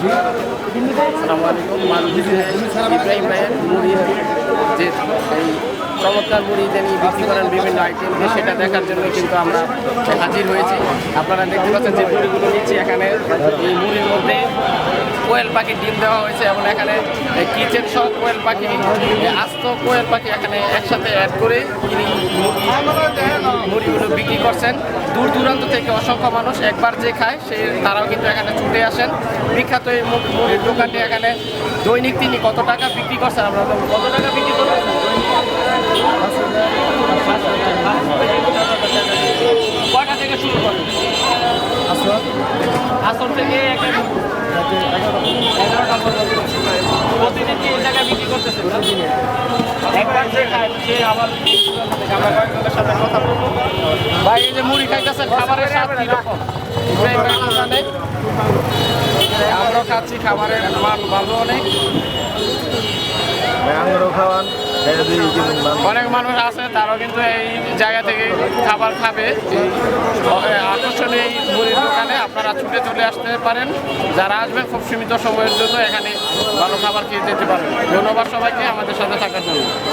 আসসালামু আলাইকুম। মানুষ ইব্রাহিম ভাইয়ের যে এই চমৎকার মুড়ি যিনি বিক্রি করেন বিভিন্ন আইটেম সেটা দেখার জন্য কিন্তু আমরা হাজির হয়েছি। আপনারা দেখতে পাচ্ছেন যে মুড়িগুলো নিচ্ছি এখানে। এই মুড়ির মধ্যে কোয়েল পাখি ডিম দেওয়া হয়েছে এবং এখানে কিচেন সহ কোয়েল পাখি আস্ত কোয়েল পাখি এখানে একসাথে অ্যাড করে তিনি মুড়িগুলো বিক্রি করছেন। দূর দূরান্ত থেকে অসংখ্য মানুষ একবার যে খায় সে তারাও কিন্তু এখানে ছুটে আসেন। বিখ্যাত এই মুড়ির দোকানটি এখানে দৈনিক তিনি কত টাকা বিক্রি করছেন? বলব, কত টাকা বিক্রি করছেন কয়টা থেকে শুরু করেন আসর থেকে এগারোটা পর্যন্ত প্রতিদিন কি এই জায়গায় বিক্রি করতেছেন একবার যে খায় সে আবার আমরা কয়েকজনের সাথে কথা বলব। ভাই এই যে মুড়ি খাইতেছেন খাবারের স্বাদ কীরকম ইব্রাহিম ভাই তো জানে। আমরাও খাচ্ছি খাবারের মান ভালো অনেক। খাওয়ান অনেক মানুষ আছে তারাও কিন্তু এই জায়গা থেকে খাবার খাবে এই আকর্ষণীয় এই মুড়ির দোকানে আপনারা ছুটে চলে আসতে পারেন, যারা আসবেন খুব সীমিত সময়ের জন্য এখানে ভালো খাবার খেয়ে যেতে পারেন ধন্যবাদ সবাইকে আমাদের সাথে থাকার জন্য।